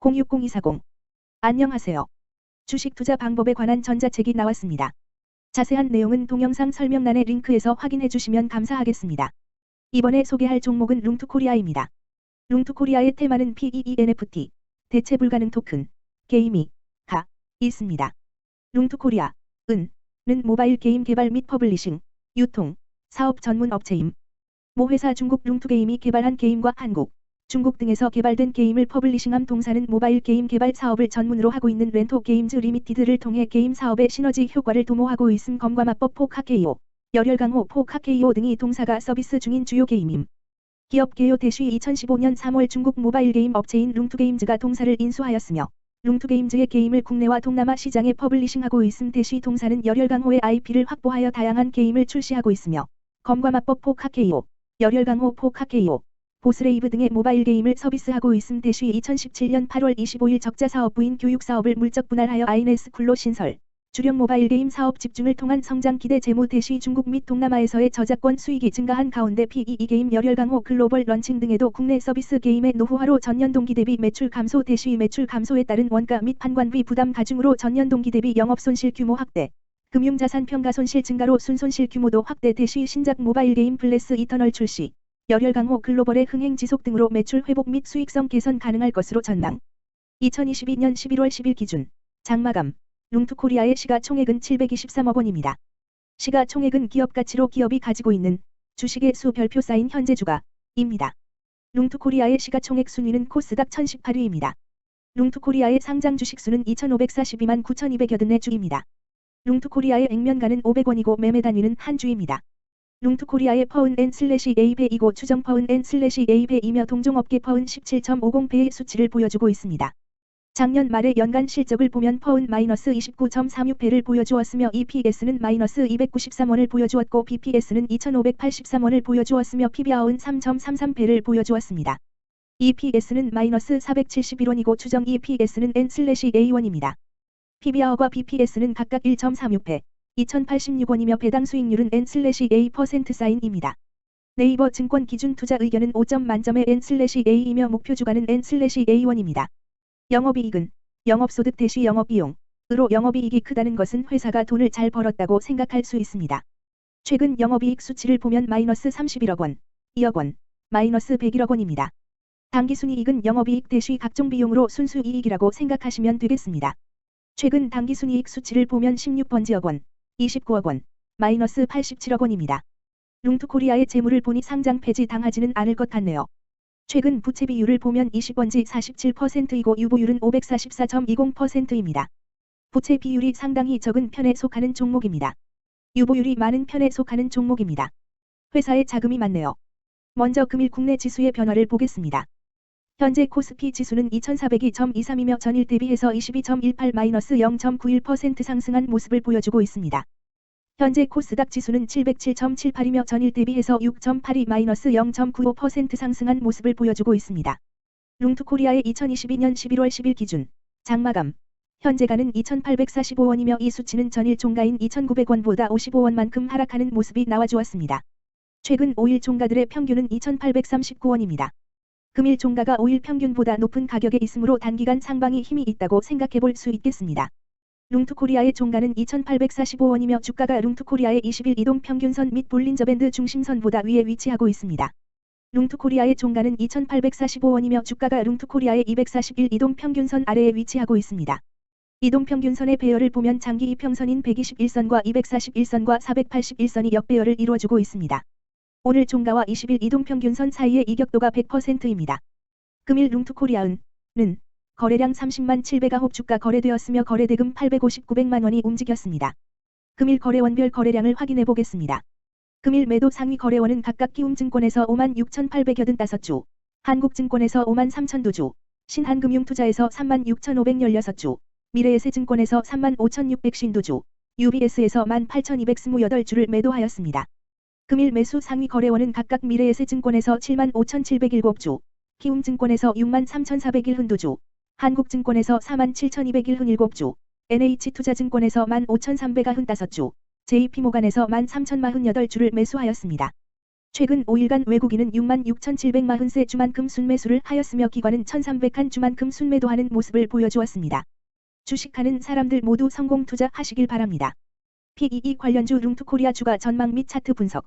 060-240 안녕하세요. 주식 투자 방법에 관한 전자책이 나왔습니다. 자세한 내용은 동영상 설명란의 링크에서 확인해 주시면 감사하겠습니다. 이번에 소개할 종목은 룽투코리아입니다. 룽투코리아의 테마는 PEE NFT, 대체 불가능 토큰, 게임이, 가, 있습니다. 룽투코리아, 은, 는 모바일 게임 개발 및 퍼블리싱, 유통, 사업 전문 업체임. 모 회사 중국 룽투게임이 개발한 게임과 한국, 중국 등에서 개발된 게임을 퍼블리싱함 동사는 모바일 게임 개발 사업을 전문으로 하고 있는 렌토 게임즈 리미티드를 통해 게임 사업의 시너지 효과를 도모하고 있음 검과 마법 포카케이오, 열혈강호 포카케이오 등이 동사가 서비스 중인 주요 게임임. 기업 개요 대시 2015년 3월 중국 모바일 게임 업체인 룽투게임즈가 동사를 인수하였으며 룽투게임즈의 게임을 국내와 동남아 시장에 퍼블리싱하고 있음 대시 동사는 열혈강호의 IP를 확보하여 다양한 게임을 출시하고 있으며 검과 마법 포카케이오, 열혈강호 포카케이오, 보스레이브 등의 모바일 게임을 서비스하고 있음 대시 2017년 8월 25일 적자 사업부인 교육 사업을 물적 분할하여 INS 쿨로 신설. 주력 모바일 게임 사업 집중을 통한 성장 기대 재무 대시 중국 및 동남아에서의 저작권 수익이 증가한 가운데 PEE 게임 열혈 강호 글로벌 런칭 등에도 국내 서비스 게임의 노후화로 전년 동기 대비 매출 감소 대시 매출 감소에 따른 원가 및 판관비 부담 가중으로 전년 동기 대비 영업 손실 규모 확대. 금융자산 평가 손실 증가로 순손실 규모도 확대 대시 신작 모바일 게임 블레스 이터널 출시. 열혈 강호 글로벌의 흥행 지속 등으로 매출 회복 및 수익성 개선 가능할 것으로 전망. 2022년 11월 10일 기준 장마감 룽투코리아의 시가총액은 723억 원입니다. 시가총액은 기업 가치로 기업이 가지고 있는 주식의 수 별표 쌓인 현재 주가입니다. 룽투코리아의 시가총액 순위는 코스닥 1018위입니다. 룽투코리아의 상장 주식수는 2542만 9280여 주입니다. 룽투코리아의 액면가는 500원이고 매매 단위는 한 주입니다. 룽투코리아의 퍼은 N 슬래시 A배이고 추정 퍼은 N 슬래시 A배이며 동종업계 퍼은 17.50배의 수치를 보여주고 있습니다. 작년 말의 연간 실적을 보면 퍼은 마이너스 29.36배를 보여주었으며 EPS는 마이너스 293원을 보여주었고 BPS는 2583원을 보여주었으며 PBR은 3.33배를 보여주었습니다. EPS는 마이너스 471원이고 추정 EPS는 N/A1입니다. PBR과 BPS는 각각 1.36배, 2086원이며 배당 수익률은 N/A% 사인입니다. 네이버 증권 기준 투자 의견은 5점 만점의 N/A이며 목표 주가는 N/A1입니다. 영업이익은 영업소득 대시 영업비용 으로 영업이익이 크다는 것은 회사가 돈을 잘 벌었다고 생각할 수 있습니다. 최근 영업이익 수치를 보면 마이너스 31억 원, 2억 원, 마이너스 101억 원입니다. 당기순이익은 영업이익 대시 각종 비용으로 순수이익이라고 생각하시면 되겠습니다. 최근 당기순이익 수치를 보면 16번지억 원, 29억 원, 마이너스 87억 원입니다. 룽투코리아의 재물을 보니 상장 폐지 당하지는 않을 것 같네요. 최근 부채 비율을 보면 20번지 47%이고 유보율은 544.20%입니다. 부채 비율이 상당히 적은 편에 속하는 종목입니다. 유보율이 많은 편에 속하는 종목입니다. 회사에 자금이 많네요. 먼저 금일 국내 지수의 변화를 보겠습니다. 현재 코스피 지수는 2402.23이며 전일 대비해서 22.18-0.91% 상승한 모습을 보여주고 있습니다. 현재 코스닥 지수는 707.78이며 전일 대비해서 6.82-0.95% 상승한 모습을 보여주고 있습니다. 룽투코리아의 2022년 11월 10일 기준 장마감 현재가는 2,845원이며 이 수치는 전일 종가인 2,900원보다 55원만큼 하락하는 모습이 나와주었습니다. 최근 5일 종가들의 평균은 2,839원입니다. 금일 종가가 5일 평균보다 높은 가격에 있으므로 단기간 상방이 힘이 있다고 생각해 볼 수 있겠습니다. 룽투코리아의 종가는 2,845원이며 주가가 룽투코리아의 20일 이동 평균선 및 볼린저밴드 중심선보다 위에 위치하고 있습니다. 룽투코리아의 종가는 2,845원이며 주가가 룽투코리아의 241 이동 평균선 아래에 위치하고 있습니다. 이동 평균선의 배열을 보면 장기 이평선인 121선과 241선과 481선이 역배열을 이루어주고 있습니다. 오늘 종가와 20일 이동평균선 사이의 이격도가 100%입니다. 금일 룽투코리아은 는 거래량 30만 700가 주가 거래되었으며 거래대금 859백만 원이 움직였습니다. 금일 거래원별 거래량을 확인해 보겠습니다. 금일 매도 상위 거래원은 각각 키움증권에서 5만 6,885주, 한국증권에서 5만 3,002주, 신한금융투자에서 3만 6,516주, 미래에셋증권에서 3만 5,652주, UBS에서 1만 8,228주를 매도하였습니다. 금일 매수 상위 거래원은 각각 미래에셋증권에서 7만 5,707주, 키움증권에서 6만 3,401흔두주, 한국증권에서 4만 7,201흔7주, NH투자증권에서 1만 5,300흔5주, JP모간에서 1만 3,048주를 매수하였습니다. 최근 5일간 외국인은 6만 6,740세 주만큼 순매수를 하였으며 기관은 1,300한 주만큼 순매도 하는 모습을 보여주었습니다. 주식하는 사람들 모두 성공 투자하시길 바랍니다. PEE 관련주 룽투코리아 주가 전망 및 차트 분석